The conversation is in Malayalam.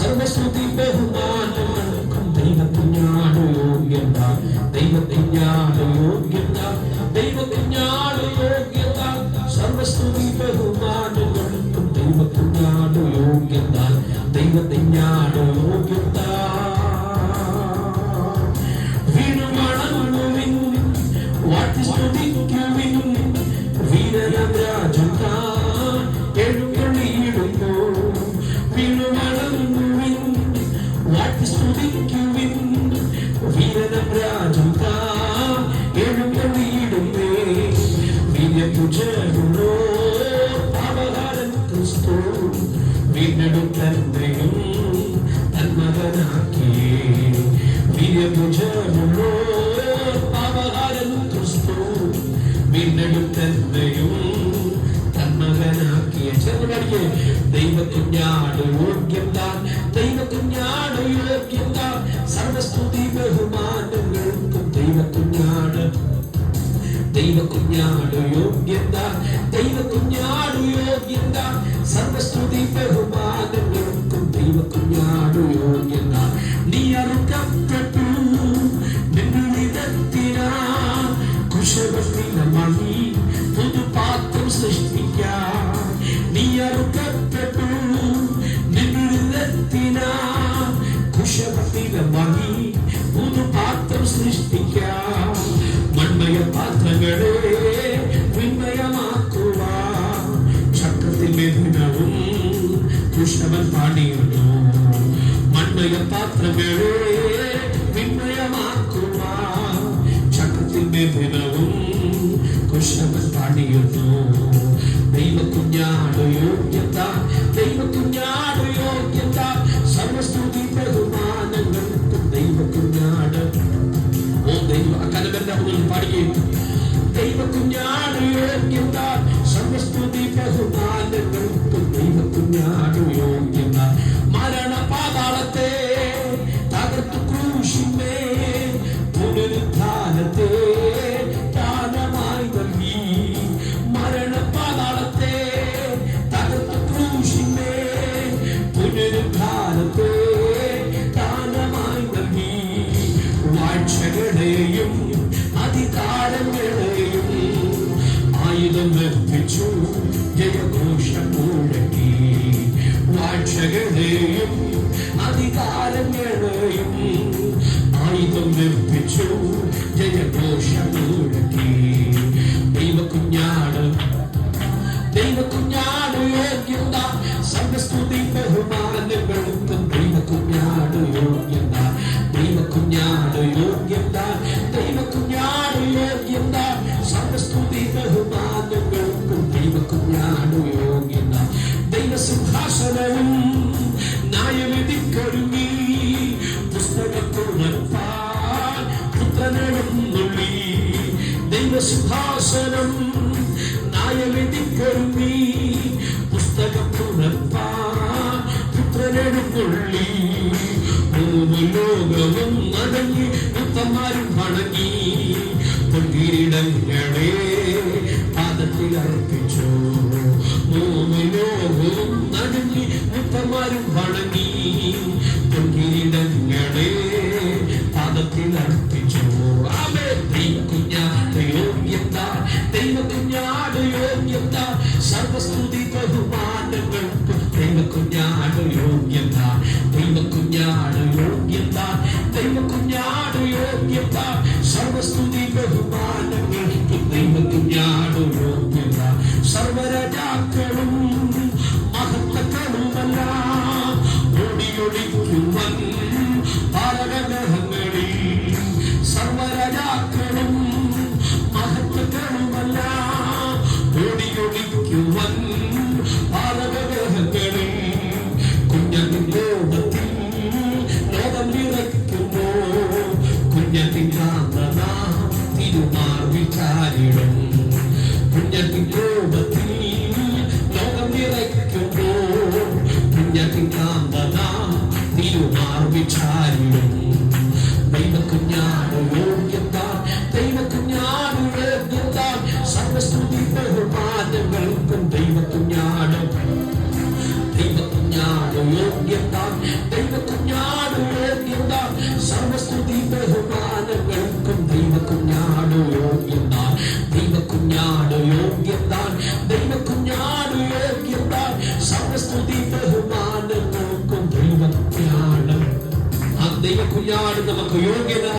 സർവസ്തുതി ബഹുമാനങ്ങൾക്കും ദൈവത്തിനാണ് യോഗ്യത. ദൈവത്തിനാണ് യോഗ്യത. ദൈവത്തിനാണ് യോഗ്യത സർവസ്തുതി ബഹുമാനങ്ങൾക്കും ദൈവത്തിനാണ് യോഗ്യത. ദൈവത്തിനാണ് വീണ്ടെടുത്തന്നെയും തന്മകനാക്കി വീര്യപുജരുള്ളോ അവതാരം ക്രിസ്തു. വീണ്ടെടുത്തന്നെയും തന്മകനാക്കിയ ചെറുപടിയെ ദൈവത്തിനാണ് യോഗ്യം താൻ ദൈവത്തിനാണ് യോഗ്യം താൻ സർവസ്തുതി ബഹുമാനങ്ങൾക്കും ദൈവകുഞ്ഞാട് യോഗ്യത ദൈവകുഞ്ഞാട് യോഗ്യത സർവസ്തുതി ബഹുമാനങ്ങൾക്കും ദൈവകുഞ്ഞാട് കുശവൻ പാടിയുന്നു മൺമയ പാത്രങ്ങളെ വിന്മയമാക്കുക ചക്രത്തിൽ മെഥുനവും കുശവൻ പാടിയുന്നു ദൈവക്കുഞ്ഞാട് യോഗ്യത ദൈവക്കുഞ്ഞാട് യോഗ്യത സർവസ്തുതി ബഹുമാനങ്ങൾക്കും ദൈവക്കുഞ്ഞാട് ഓ ദൈവ കലബന്റെ മുതൽ പാടുകയും ദൈവ കുഞ്ഞാട് യോഗ്യത സർവസ്തുതി ബഹുമാനങ്ങൾക്കും കുഞ്ഞാട് യോഗ്യത മരണ പാതാളത്തെ തകർത്തു ക്രൂശിമേ പുനരുദ്ധാനത്തെ ദാനമായി നൽകി. മരണ പാതാളത്തെ തകർത്തു ക്രൂശിമേ പുനരുദ്ധാനത്തെ ദാനമായി നൽകി. വാഴ്ചകളെയും അധികാരങ്ങളെയും ആയുധം ലഭിച്ചു ദൈവസിംഹാസനം ന്യായവിധിക്കൊരുങ്ങി പുസ്തകം തുറപ്പാൻ പുത്രനെഴുന്നുള്ളി മൂന്ന് ലോകവും നടങ്ങി മുത്തന്മാരും വണങ്ങി. പൊൻകിരീടങ്ങളെ പാദത്തിൽ അർപ്പിച്ചു. മൂന്ന് ലോകവും നടങ്ങി മുത്തന്മാരും വണങ്ങി. ബഹുമാനങ്ങൾക്കും ദൈവക്കുഞ്ഞാട് ദൈവക്കുഞ്ഞാട് യോഗ്യത ദൈവക്കുഞ്ഞാട് യോഗ്യന്താൻ സർവസ്തുതി ബഹുമാനങ്ങൾക്കും ദൈവക്കുഞ്ഞാട് യോഗ്യന്താൻ ദൈവക്കുഞ്ഞാട് യോഗ്യന്താൻ ദൈവക്കുഞ്ഞാട് യോഗ്യന്താൻ സർവസ്തുതി ബഹുമാനങ്ങൾക്കും ദൈവക്കുഞ്ഞാട് ആ ദൈവക്കുഞ്ഞാട് നമുക്ക് യോഗ്യത.